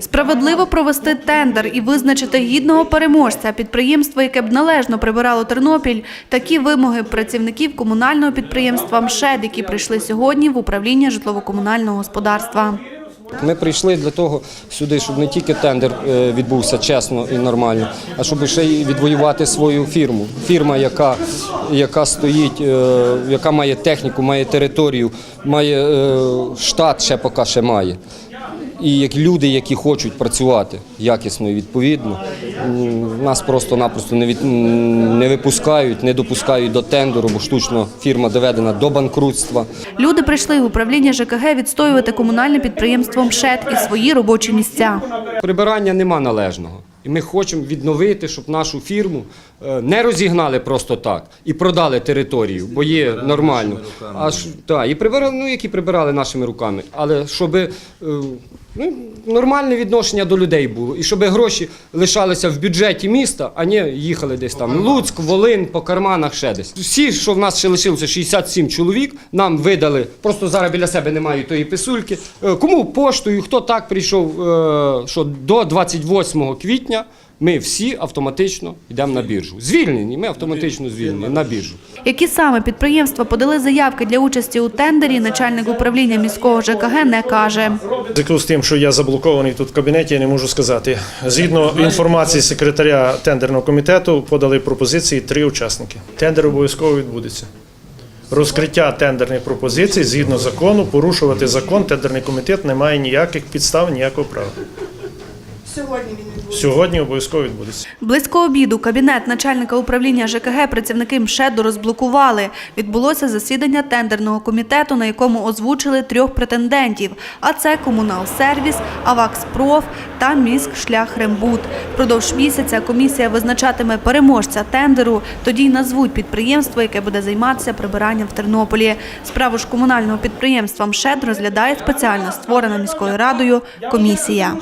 Справедливо провести тендер і визначити гідного переможця підприємство, яке б належно прибирало Тернопіль. Такі вимоги працівників комунального підприємства МШЕД, які прийшли сьогодні в управління житлово-комунального господарства. Ми прийшли для того сюди, щоб не тільки тендер е, відбувся чесно і нормально, а щоб ще й відвоювати свою фірму. Фірма, яка, яка стоїть, е, яка має техніку, має територію, має е, штат, ще поки ще має. І як люди, які хочуть працювати якісно і відповідно, нас просто-напросто не, від, не випускають, не допускають до тендеру, бо штучно фірма доведена до банкрутства. Люди прийшли в управління ЖКГ відстоювати комунальне підприємство МШЕД і свої робочі місця. Прибирання нема належного. І ми хочемо відновити, щоб нашу фірму е, не розігнали просто так і продали територію, бо є нормально. А та, і прибирали, ну які прибирали нашими руками, але щоб е, ну, нормальне відношення до людей було, і щоб гроші лишалися в бюджеті міста, а не їхали десь там Луцьк, Волин, по карманах ще десь. Всі, що в нас ще лишилося 67 чоловік, нам видали. Просто зараз біля себе немає тої писульки. Е, Кому поштою, хто так прийшов, е, що до 28 квітня ми всі автоматично йдемо на біржу. Звільнені, ми автоматично звільнені на біржу. Які саме підприємства подали заявки для участі у тендері, начальник управління міського ЖКГ не каже. Зв'язку з тим, що я заблокований тут в кабінеті, я не можу сказати. Згідно інформації секретаря тендерного комітету, подали пропозиції три учасники. Тендер обов'язково відбудеться. Розкриття тендерних пропозицій згідно закону, порушувати закон, тендерний комітет не має ніяких підстав, ніякого права. Сьогодні він відбудеться. Сьогодні обов'язково відбудеться. Близько обіду кабінет начальника управління ЖКГ працівники МШЕДу розблокували. Відбулося засідання тендерного комітету, на якому озвучили трьох претендентів. А це Комуналсервіс, Авакспроф та Міськшляхрембуд. Впродовж місяця комісія визначатиме переможця тендеру. Тоді й назвуть підприємство, яке буде займатися прибиранням в Тернополі. Справу ж комунального підприємства МШЕД розглядає спеціально створена міською радою комісія.